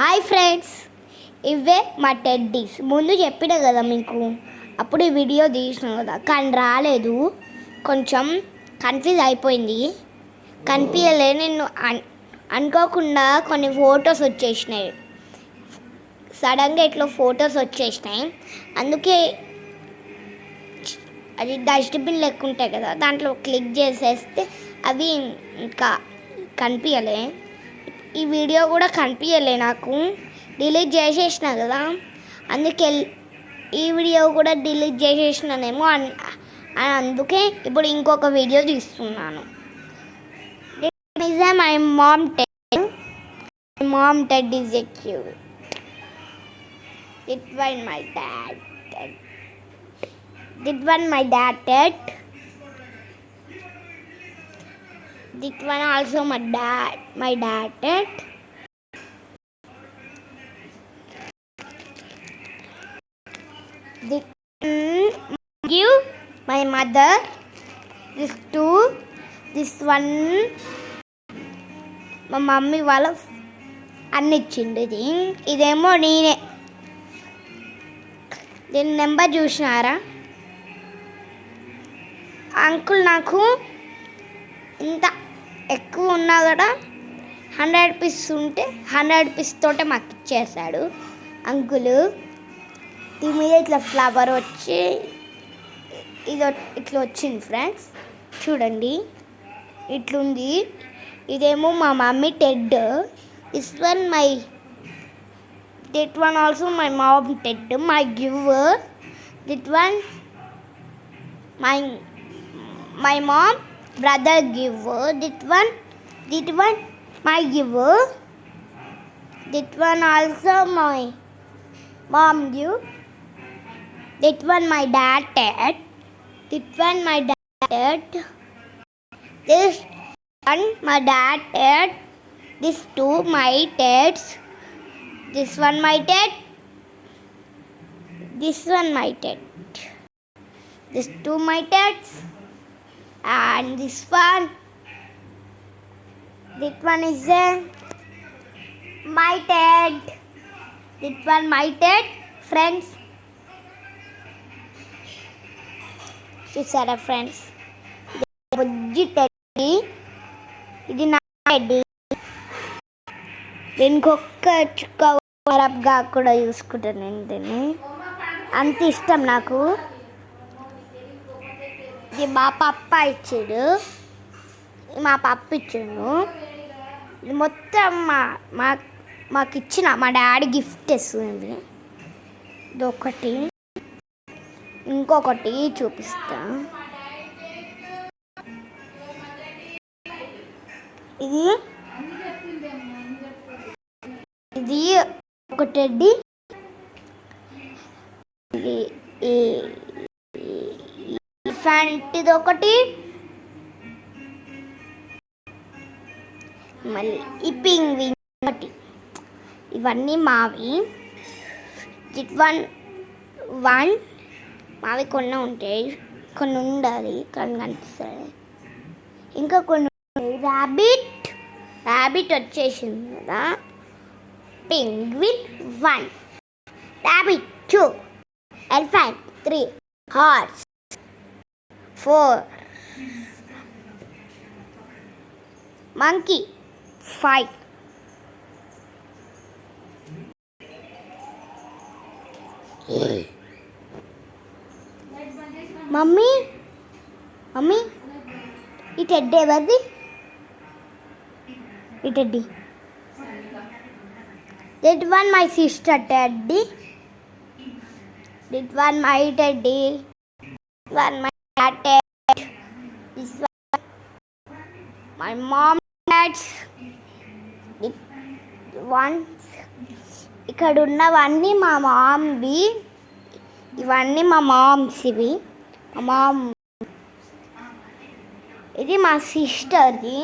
Hi friends ఇవే మా teddies ముందు చెప్పిన కదా మీకు? అప్పుడు ఈ వీడియో తీసిన కదా. కానీ రాలేదు. కొంచెం కన్ఫ్యూజ్ అయిపోయింది. కనిపించలే నేను అన్ అనుకోకుండా కొన్ని ఫొటోస్ వచ్చేసినాయి. సడన్గా ఇట్లా ఫొటోస్ వచ్చేసినాయి. అందుకే అది డస్ట్బిన్ లెక్క ఉంటాయి కదా. దాంట్లో క్లిక్ చేసేస్తే అవి ఇంకా కనిపించలే ఈ వీడియో కూడా కనిపించలే నాకు. డిలీట్ చేసేసిన కదా. అందుకే ఈ వీడియో కూడా డిలీట్ చేసేసినానేమో అన్ అని అందుకే ఇప్పుడు ఇంకొక వీడియో తీస్తున్నాను. My mom ted. My mom ted is a cute. It one my dad ted. Did one my dad did. Did one also my dad my dad did. Did one you my mother. This two. This one మా mummy వాళ్ళ అన్ని ఇచ్చిండు ఇది ఇదేమో నేనే దీని number చూసినారా uncle నాకు ఇంత ఎక్కువ ఉన్నా కూడా హండ్రెడ్ పీస్ ఉంటే హండ్రెడ్ పీస్ తోటే మాకు ఇచ్చేసాడు అంకుల్ దీని మీద ఇట్లా ఫ్లవర్ వచ్చి ఇది ఇట్లా వచ్చింది ఫ్రెండ్స్. చూడండి ఇట్లుంది. ఇదేమో మా mummy ted. Is one my that one also my mom ted my give this one my my mom brother giver that one that one my giver that one also my mom give. That one my dad dad. That one my dad dad. This one my dad dad. This two my dads. This one my dad. This one my dad. This two my dads and this one this one is a my dad that one my dad friends. చూసారా friends బుజ్జి teddy ఇది నా teddy దీనికి ఒక్క చుక్క ఖరాబ్గా కూడా చూసుకుంటాను నేను దీన్ని. అంత ఇష్టం నాకు. ఇది మా పప్ప ఇచ్చాడు. మా పప్ప ఇచ్చాడు. ఇది మొత్తం మా మా మాకు ఇచ్చిన మా డాడీ గిఫ్ట్ ఇస్తుంది. ఇది ఒకటి. ఇంకొకటి చూపిస్తా. ఇది ఇది ఒకటి ఇది ఫ్యాంటిది ఒకటి మళ్ళీ ఈ పింగ్విన్ ఒకటి. ఇవన్నీ మావి. జిట్ వన్ వన్. మావి కొన్ని ఉంటాయి కొన్ని ఉండాలి కొన్ని కనిపిస్తాయి ఇంకా కొన్ని ర్యాబిట్ ర్యాబిట్ వచ్చేసింది కదా. Penguin one. Rabbit two. Elephant three. Horse. Four. Monkey five. Mummy mummy ఈ టెడ్డీ ఎవరిది? ఈ teddy. This one my sister teddy? This one my teddy? One my started. This one my mom dad's. The ఇక్కడ ఉన్నవన్నీ మా మామ్వి ఇవన్నీ మా moms ఇవి మా మామ్ ఇది మా సిస్టర్ది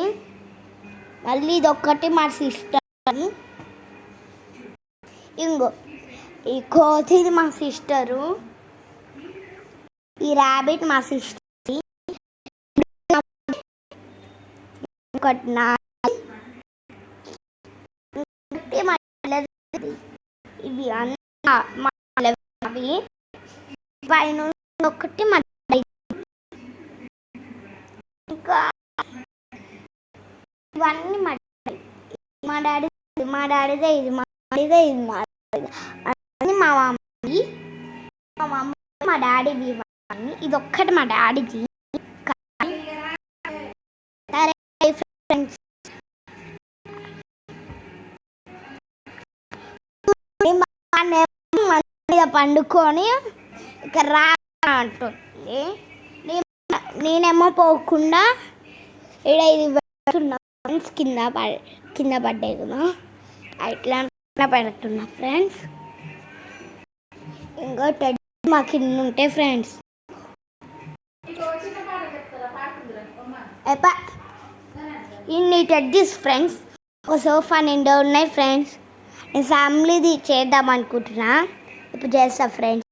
మళ్ళీ ఇదొక్కటి మా సిస్టర్ది ఇంకో ఈ కోతిది మా సిస్టరు ఈ ర్యాబిట్ మా సిస్టర్ ఒకటి నా ఇవి అన్నీ పైన ఒకటి మా ఇంకా ఇవన్నీ మా డాడీ మా డాడీ మా డాడీదే ఇది మా డాడీదే ఇది మా అన్నీ మా మమ్మీ మా మమ్మీ మా డాడీ కానీ ఇది ఒక్కటి మా డాడీకి ఫ్రెండ్స్ మీద పండుకొని ఇక రా అంటుంది. నేనేమో పోకుండా ఇక్కడ ఇది పెడుతున్నా. ఫ్రెండ్స్ కింద కింద పడ్డాయి కదా. ఇట్లా పెడుతున్నా ఫ్రెండ్స్. ఇంకా టెడ్ మా కింద ఉంటే ఫ్రెండ్స్. ఎప్ప ఇన్ని టెడ్డీస్ ఫ్రెండ్స్ ఒక సోఫా నిండా ఉన్నాయి ఫ్రెండ్స్ నేను ఫ్యామిలీది చేద్దాం అనుకుంటున్నా. ఇప్పుడు చేస్తా ఫ్రెండ్స్